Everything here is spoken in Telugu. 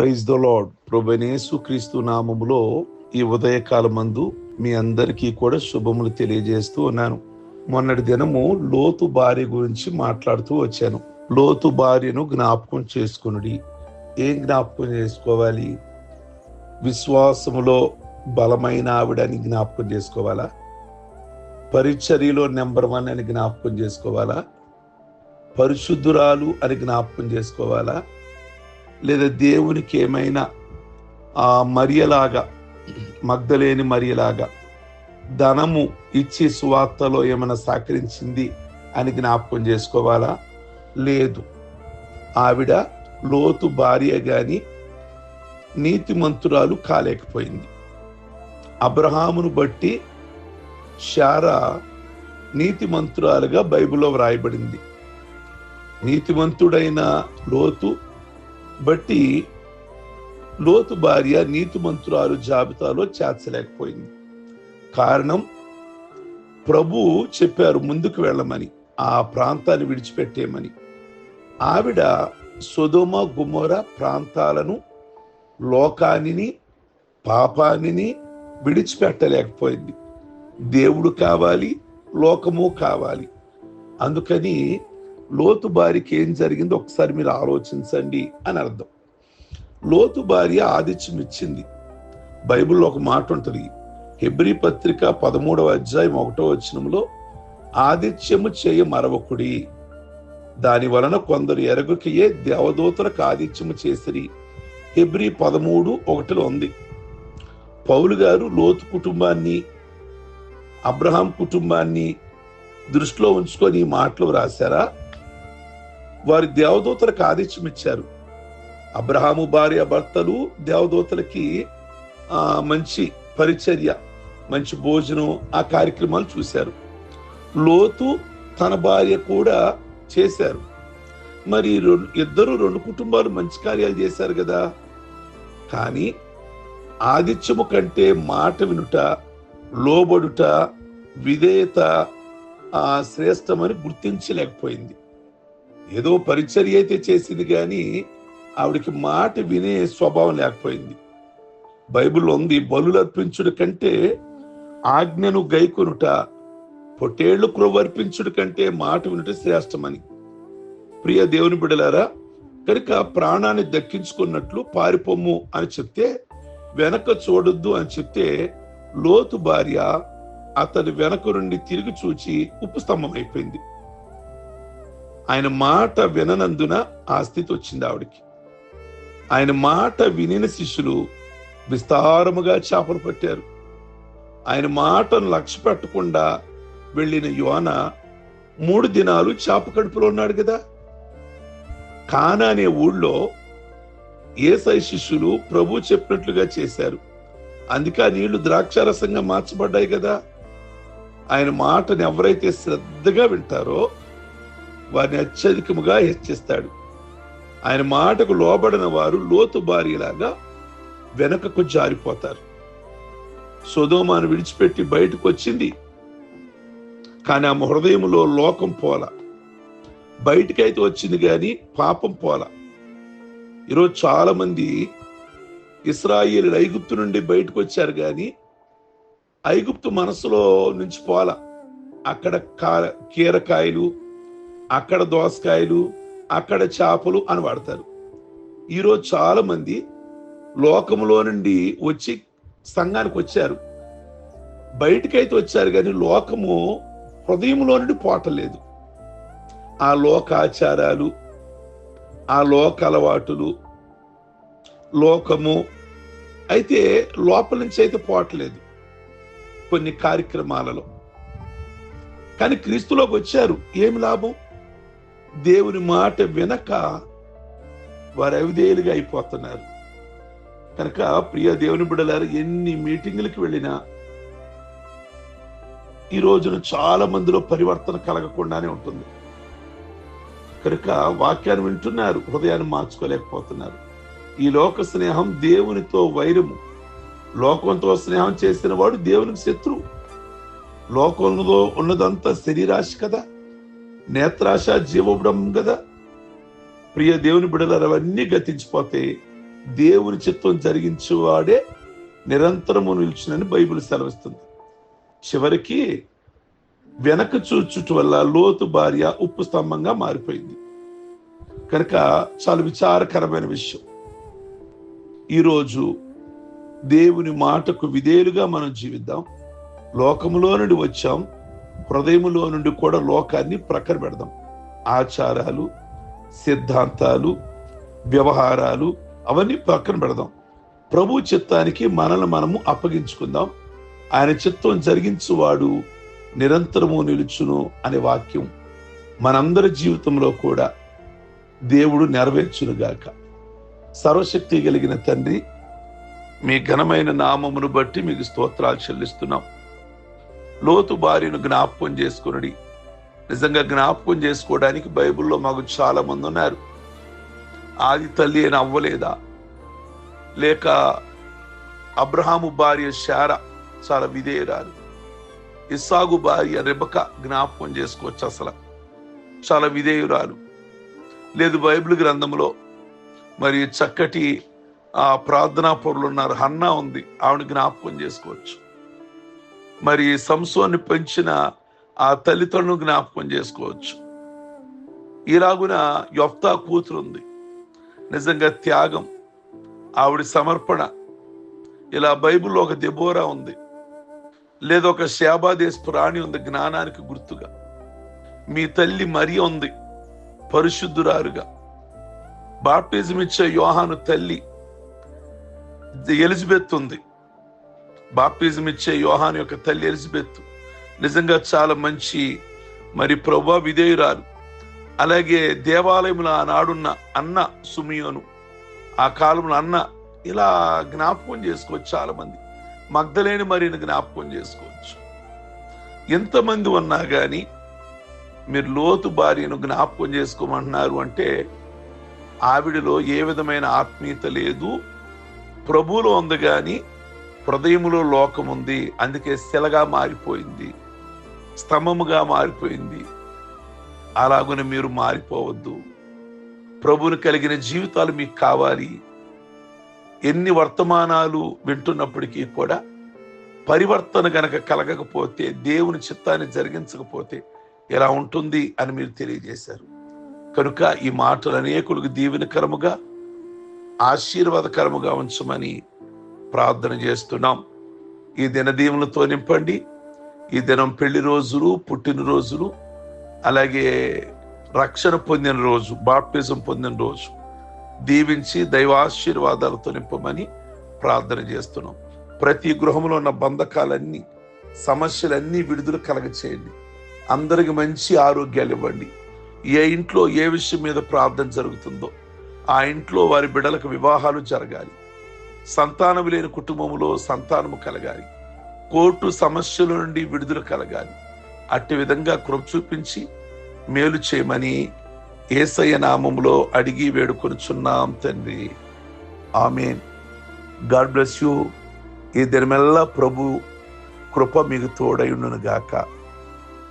ప్రైజ్ ద లాడ్ ప్రభనేసు క్రీస్తు నామములో ఈ ఉదయకాలమందు మీ అందరికీ కూడా శుభములు తెలియజేస్తూ ఉన్నాను. మొన్నటి దినము లోతు భార్య గురించి మాట్లాడుతూ వచ్చాను. లోతు భార్యను జ్ఞాపకం చేసుకునుడి. ఏం జ్ఞాపకం చేసుకోవాలి? విశ్వాసములో బలమైన ఆవిడని జ్ఞాపకం చేసుకోవాలా? పరిచర్యలో నెంబర్ వన్ అని జ్ఞాపకం చేసుకోవాలా? పరిశుద్ధురాలు అని జ్ఞాపకం చేసుకోవాలా? లేదా దేవునికి ఏమైనా ఆ మరియలాగా మగ్ధలేని మరియలాగా ధనము ఇచ్చి సువార్తలో ఏమైనా సహకరించింది అని జ్ఞాపకం చేసుకోవాలా? లేదు. ఆవిడ లోతు భార్య గాని నీతిమంతురాలు కాలేకపోయింది. అబ్రహామును బట్టి శారా నీతిమంతురాలుగా బైబిల్లో వ్రాయబడింది. నీతిమంతుడైన లోతు బట్టి లోతు భార్య నీతిమంతురాలు జాబితాలో చేర్చలేకపోయింది. కారణం ప్రభు చెప్పారు ముందుకు వెళ్ళమని ఆ ప్రాంతాన్ని విడిచిపెట్టేమని ఆవిడ సుధుమ గుమ్మర ప్రాంతాలను లోకానిని పాపానిని విడిచిపెట్టలేకపోయింది. దేవుడు కావాలి లోకము కావాలి. అందుకని లోతు భార్యకి ఏం జరిగిందో ఒకసారి మీరు ఆలోచించండి అని అర్థం. లోతు భార్య ఆదిత్యం ఇచ్చింది. బైబిల్లో ఒక మాట ఉంటుంది. హెబ్రి పత్రిక పదమూడవ అధ్యాయం ఒకటో వచనంలో ఆదిత్యము చేయ మరవకుడి. దాని వలన కొందరు ఎరగుకయే దేవదూతలకు ఆదిత్యము చేసిరి. హెబ్రి పదమూడు ఒకటిలో ఉంది. పౌలు గారు లోతు కుటుంబాన్ని అబ్రహాం కుటుంబాన్ని దృష్టిలో ఉంచుకొని ఈ మాటలు రాశారా వారి దేవదూతలకు ఆదిత్యం ఇచ్చారు. అబ్రహాము భార్య భర్తలు దేవదూతలకి ఆ మంచి పరిచర్య మంచి భోజనం ఆ కార్యక్రమాలు చూశారు. లోతు తన భార్య కూడా చేశారు. మరి రెండు ఇద్దరు రెండు కుటుంబాలు మంచి కార్యాలు చేశారు కదా. కానీ ఆదిత్యము కంటే మాట వినుట లోబడుట విధేయత శ్రేష్టమని గుర్తించలేకపోయింది. ఏదో పరిచర్య అయితే చేసింది కానీ ఆవిడకి మాట వినే స్వభావం లేకపోయింది. బైబిల్లో ఉంది బలులు అర్పించుడు కంటే ఆజ్ఞను గైకొనుట పొట్టేళ్ళు క్రొవర్పించుడు కంటే మాట వినుట శ్రేష్టమని. ప్రియ దేవుని బిడలారా కనుక ప్రాణాన్ని దక్కించుకున్నట్లు పారిపోము అని చెప్తే వెనక చూడొద్దు అని చెప్తే లోతు భార్య అతని వెనక నుండి తిరిగి చూచి ఉపస్తంభం అయిపోయింది. ఆయన మాట విననందున ఆ స్థితి వచ్చింది ఆవిడికి. ఆయన మాట వినిన శిష్యులు విస్తారముగా చేపలు పట్టారు. ఆయన మాటను లక్ష్య పెట్టకుండా వెళ్ళిన యువన మూడు దినాలు చేప కడుపులో ఉన్నాడు కదా. కానా అనే ఊళ్ళో ఏసై శిష్యులు ప్రభు చెప్పినట్లుగా చేశారు. అందుకే ఆ నీళ్ళు ద్రాక్షారసంగా మార్చబడ్డాయి కదా. ఆయన మాటను ఎవరైతే శ్రద్ధగా వింటారో వారిని అత్యధికముగా హెచ్చిస్తాడు. ఆయన మాటకు లోబడిన వారు లోతు భార్యలాగా వెనకకు జారిపోతారు. సుధోమాను విడిచిపెట్టి బయటకు వచ్చింది కానీ ఆమె హృదయంలో లోకం పోల. బయటికైతే వచ్చింది కానీ పాపం పోల. ఈరోజు చాలా మంది ఇస్రాయిల్ ఐగుప్తు నుండి బయటకు వచ్చారు కానీ ఐగుప్తు మనసులో నుంచి పోల. అక్కడ కా కీరకాయలు అక్కడ దోసకాయలు అక్కడ చేపలు అని వాడతారు. ఈరోజు చాలా మంది నుండి వచ్చి సంఘానికి వచ్చారు. బయటికైతే వచ్చారు కానీ లోకము హృదయంలో నుండి పోటలేదు ఆ లోకాచారాలు ఆ లోక అలవాటులు లోకము అయితే లోపల నుంచి అయితే పోవట్లేదు కొన్ని కార్యక్రమాలలో. కానీ క్రీస్తులోకి వచ్చారు. ఏమి లాభం? దేవుని మాట వినక వారు అవిధేయులుగా అయిపోతున్నారు. కనుక ప్రియ దేవుని బిడ్డలారు ఎన్ని మీటింగులకు వెళ్ళినా ఈ రోజున చాలా మందిలో పరివర్తన కలగకుండానే ఉంటుంది. కనుక వాక్యాన్ని వింటున్నారు హృదయాన్ని మార్చుకోలేకపోతున్నారు. ఈ లోక స్నేహం దేవునితో వైరము. లోకంతో స్నేహం చేసిన వాడు దేవునికి శత్రువు. లోకంలో ఉన్నదంతా శరీరాశి కదా. నేత్రాశ జీవబుడం కదా ప్రియ దేవుని బిడలారు అవన్నీ గతించిపోతే దేవుని చిత్తం జరిగించేవాడే నిరంతరము నిలిచినని బైబిల్ సెలవిస్తుంది. చివరికి వెనక చూచుట వల్ల లోతు భార్య ఉప్పు స్తంభంగా మారిపోయింది. కనుక చాలా విచారకరమైన విషయం. ఈరోజు దేవుని మాటకు విధేయులుగా మనం జీవిద్దాం. లోకంలో నుండి వచ్చాం. హృదయములో నుండి కూడా లోకాన్ని ప్రక్కన పెడదాం. ఆచారాలు సిద్ధాంతాలు వ్యవహారాలు అవన్నీ పక్కన పెడదాం. ప్రభు చిత్తానికి మనల్ని మనము అప్పగించుకుందాం. ఆయన చిత్తం జరిగించువాడు నిరంతరము నిలుచును అనే వాక్యం మనందరి జీవితంలో కూడా దేవుడు నెరవేర్చునుగాక. సర్వశక్తి కలిగిన తండ్రి మీ ఘనమైన నామమును బట్టి మీకు స్తోత్రాలు చెల్లిస్తున్నాం. లోతు భార్యను జ్ఞాపకం చేసుకునడి. నిజంగా జ్ఞాపకం చేసుకోవడానికి బైబిల్లో మాకు చాలా మంది ఉన్నారు. ఆది తల్లి అయిన అవ్వలేదా? లేక అబ్రహాము భార్య శార చాలా విధేయరాలు. ఇస్సాగు భార్య రెబక జ్ఞాపకం చేసుకోవచ్చు అసలు. చాలా విధేయురాలు. లేదు బైబిల్ గ్రంథంలో మరి చక్కటి ఆ ప్రార్థనా పొరులు ఉన్నారు. హన్నా ఉంది. ఆవిడ జ్ఞాపకం చేసుకోవచ్చు. మరి సంసోన్ని పెంచిన ఆ తల్లిదండ్రులను జ్ఞాపకం చేసుకోవచ్చు. ఇలాగున యొఫ్తా కూతురు ఉంది నిజంగా త్యాగం ఆవిడ సమర్పణ. ఇలా బైబిల్లో ఒక దెబోరా ఉంది. లేదా ఒక శాబాదేశ్ ప్రాణి ఉంది జ్ఞానానికి గుర్తుగా. మీ తల్లి మరి ఉంది పరిశుద్ధురారుగా బాప్టిజం ఇచ్చే యోహాను తల్లి ఎలిజబెత్ ఉంది. బాప్తిజం ఇచ్చే యోహాన్ యొక్క తల్లి ఎలిజబెత్. నిజంగా చాలా మంచి మరి ప్రభా విధేయురాలు. అలాగే దేవాలయంలో ఆనాడున్న అన్న సుమియోను ఆ కాలంలో అన్న ఇలా జ్ఞాపకం చేసుకోవచ్చు చాలా మంది మగ్ధలేని మరిని జ్ఞాపకం చేసుకోవచ్చు. ఎంతమంది ఉన్నా కానీ మీరు లోతు భార్యను జ్ఞాపకం చేసుకోమంటున్నారు అంటే ఆవిడలో ఏ విధమైన ఆత్మీయత లేదు. ప్రభువులో ఉంది కానీ హృదయములో లోకం ఉంది అందుకే శిలగా మారిపోయింది. స్తంభముగా మారిపోయింది. అలాగున మీరు మారిపోవద్దు. ప్రభుని కలిగిన జీవితాలు మీకు కావాలి. ఎన్ని వర్తమానాలు వింటున్నప్పటికీ కూడా పరివర్తన గనక కలగకపోతే దేవుని చిత్తాన్ని జరిగించకపోతే ఎలా ఉంటుంది అని మీరు తెలియజేశారు. కనుక ఈ మాటలు అనేకులకు దీవెనకరముగా ఆశీర్వాదకరముగా ఉంచమని ప్రార్థన చేస్తున్నాం. ఈ దినదీవులతో నింపండి. ఈ దినం పెళ్ళి రోజులు పుట్టినరోజులు అలాగే రక్షణ పొందిన రోజు బాప్టిజం పొందిన రోజు. దీవించి దైవాశీర్వాదాలతో నింపమని ప్రార్థన చేస్తున్నాం. ప్రతి గృహంలో ఉన్న బంధకాలన్నీ సమస్యలన్నీ విడుదల కలగచేయండి. అందరికి మంచి ఆరోగ్యాలు ఇవ్వండి. ఏ ఇంట్లో ఏ విషయం మీద ప్రార్థన జరుగుతుందో ఆ ఇంట్లో వారి బిడ్డలకు వివాహాలు జరగాలి. సంతానం లేని కుటుంబంలో సంతానము కలగాలి. కోర్టు సమస్యల నుండి విడుదల కలగాలి. అట్టి విధంగా కృప చూపించి మేలు చేయమని ఏసయ్య నామంలో అడిగి వేడుకొనుచున్నాం తండ్రి. ఆమెన్. God bless you. ఈ దినమెల్లా ప్రభు కృప మీకు తోడై గాక